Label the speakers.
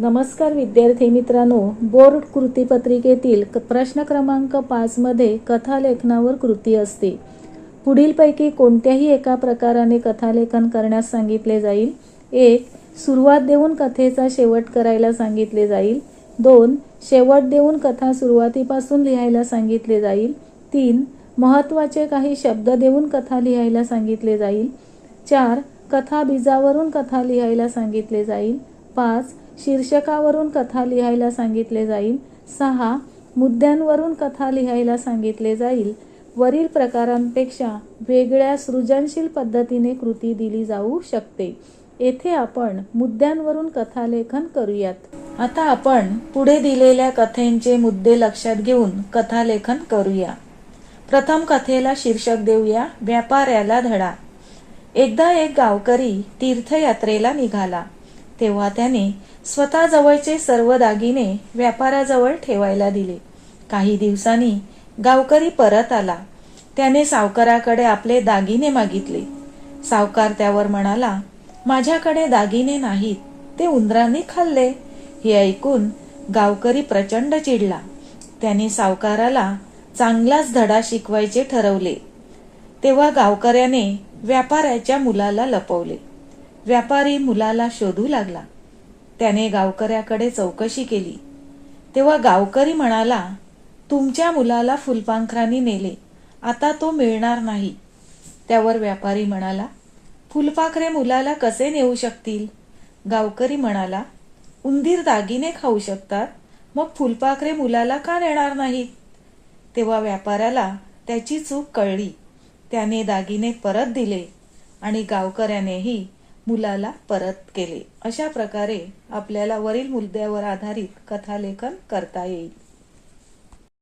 Speaker 1: नमस्कार विद्यार्थी मित्रांनो बोर्ड कृतीपत्रिकेतील क- प्रश्न क्रमांक पाचमध्ये कथालेखनावर कृती असते. पुढीलपैकी कोणत्याही एका प्रकाराने कथालेखन करण्यास सांगितले जाईल. एक सुरुवात देऊन कथेचा शेवट करायला सांगितले जाईल. दोन शेवट देऊन कथा सुरुवातीपासून लिहायला सांगितले जाईल. तीन महत्त्वाचे काही शब्द देऊन कथा लिहायला सांगितले जाईल. चार कथा बीजावरून कथा लिहायला सांगितले जाईल. पाच शीर्षकावरून कथा लिहायला सांगितले जाईल. सहा. मुद्द्यांवरून कथा लिहायला सांगितले जाईल. वरील प्रकारांपेक्षा वेगळ्या सृजनशील पद्धतीने कृती दिली जाऊ शकते. येथे आपण मुद्द्यांवरून कथालेखन करूयात. आता आपण पुढे दिलेल्या कथेंचे मुद्दे लक्षात घेऊन कथालेखन करूया. प्रथम कथेला शीर्षक देऊया व्यापाऱ्याला धडा. एकदा एक गावकरी तीर्थयात्रेला निघाला. तेव्हा त्याने स्वतःजवळचे सर्व दागिने व्यापाराजवळ ठेवायला दिले. काही दिवसांनी गावकरी परत आला. त्याने सावकाराकडे आपले दागिने मागितले. सावकार त्यावर म्हणाला माझ्याकडे दागिने नाहीत ते उंदरांनी खाल्ले. हे ऐकून गावकरी प्रचंड चिडला. त्याने सावकाराला चांगलाच धडा शिकवायचे ठरवले. तेव्हा गावकऱ्याने व्यापाऱ्याच्या मुलाला लपवले. व्यापारी मुलाला शोधू लागला. त्याने गावकऱ्याकडे चौकशी केली. तेव्हा गावकरी म्हणाला तुमच्या मुलाला फुलपाखरांनी नेले. आता तो मिळणार नाही. त्यावर व्यापारी म्हणाला फुलपाखरे मुलाला कसे नेऊ शकतील? गावकरी म्हणाला उंदीर दागिने खाऊ शकतात. मग फुलपाखरे मुलाला का नेणार नाहीत? तेव्हा व्यापाऱ्याला त्याची चूक कळली. त्याने दागिने परत दिले आणि गावकऱ्यानेही मुलाला परत केले. अशा प्रकारे आपल्याला वरील मुद्द्यावर आधारित कथालेखन करता येईल.